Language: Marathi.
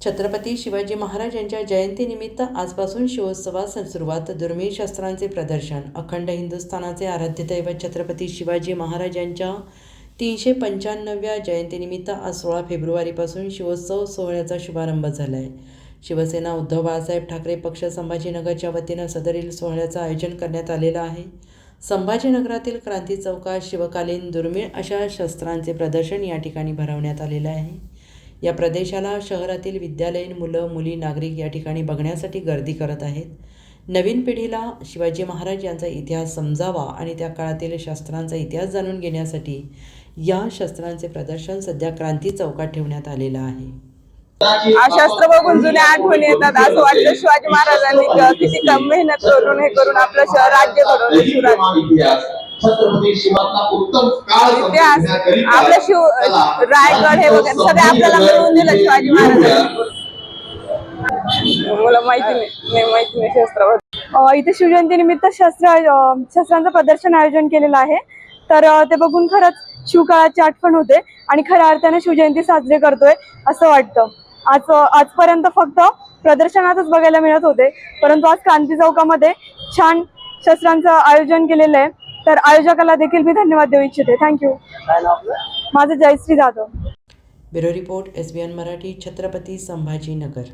छत्रपती शिवाजी महाराज यांच्या जयंतीनिमित्त आजपासून शिवोत्सवास सुरुवात. दुर्मिळ शस्त्रांचे प्रदर्शन अखंड हिंदुस्थानाचे आराध्य दैवत छत्रपती शिवाजी महाराज यांच्या तीनशे पंच्याण्णव्या जयंतीनिमित्त आज सोळा फेब्रुवारीपासून शिवोत्सव सोहळ्याचा शुभारंभ झाला आहे शिवसेना उद्धव बाळासाहेब ठाकरे पक्ष संभाजीनगरच्या वतीनं सदरील सोहळ्याचं आयोजन करण्यात आलेलं आहे. संभाजीनगरातील क्रांती चौकात शिवकालीन दुर्मिळ अशा शस्त्रांचे प्रदर्शन या ठिकाणी भरवण्यात आलेलं आहे. या प्रदेशाला शहरातील विद्यालयीन मुलं मुली नागरिक या ठिकाणी बघण्यासाठी गर्दी करत आहेत. नवीन पिढीला शिवाजी महाराज यांचा इतिहास समजावा आणि त्या काळातील शस्त्रांचा इतिहास जाणून घेण्यासाठी या शस्त्रांचे प्रदर्शन सध्या क्रांती चौकात ठेवण्यात आलेलं आहे. शस्त्र बघून जुन्या आठवणी येतात. असं वाटतं शिवाजी महाराजांनी किती कम मेहनत करून हे करून आपलं राज्य घडवलं छत्रपती शिवाचा उत्तम काळ आपलं शिव रायगड हे वगैरे सगळे आपल्याला मिळवून दिलं शिवाजी महाराजांनी मला माहिती नाही माहिती नाही शस्त्राबद्दल. इथे शिवजयंतीनिमित्त शस्त्र शस्त्रांचं प्रदर्शन आयोजन केलेलं आहे. तर ते बघून खरंच शिवकाळाची आठवण होते आणि खऱ्या अर्थाने शिवजयंती साजरी करतोय असं वाटतं. आज आजपर्यंत फक्त प्रदर्शनातच बघायला मिळत होते परंतु आज क्रांती चौकामध्ये छान शस्त्रांचं आयोजन केलेलं आहे. तर आयोजकाला देखील मी धन्यवाद देऊ इच्छिते. थँक्यू माझं Jayashree Jadhav. Bureau report S B N Marathi Chhatrapati Sambhajinagar.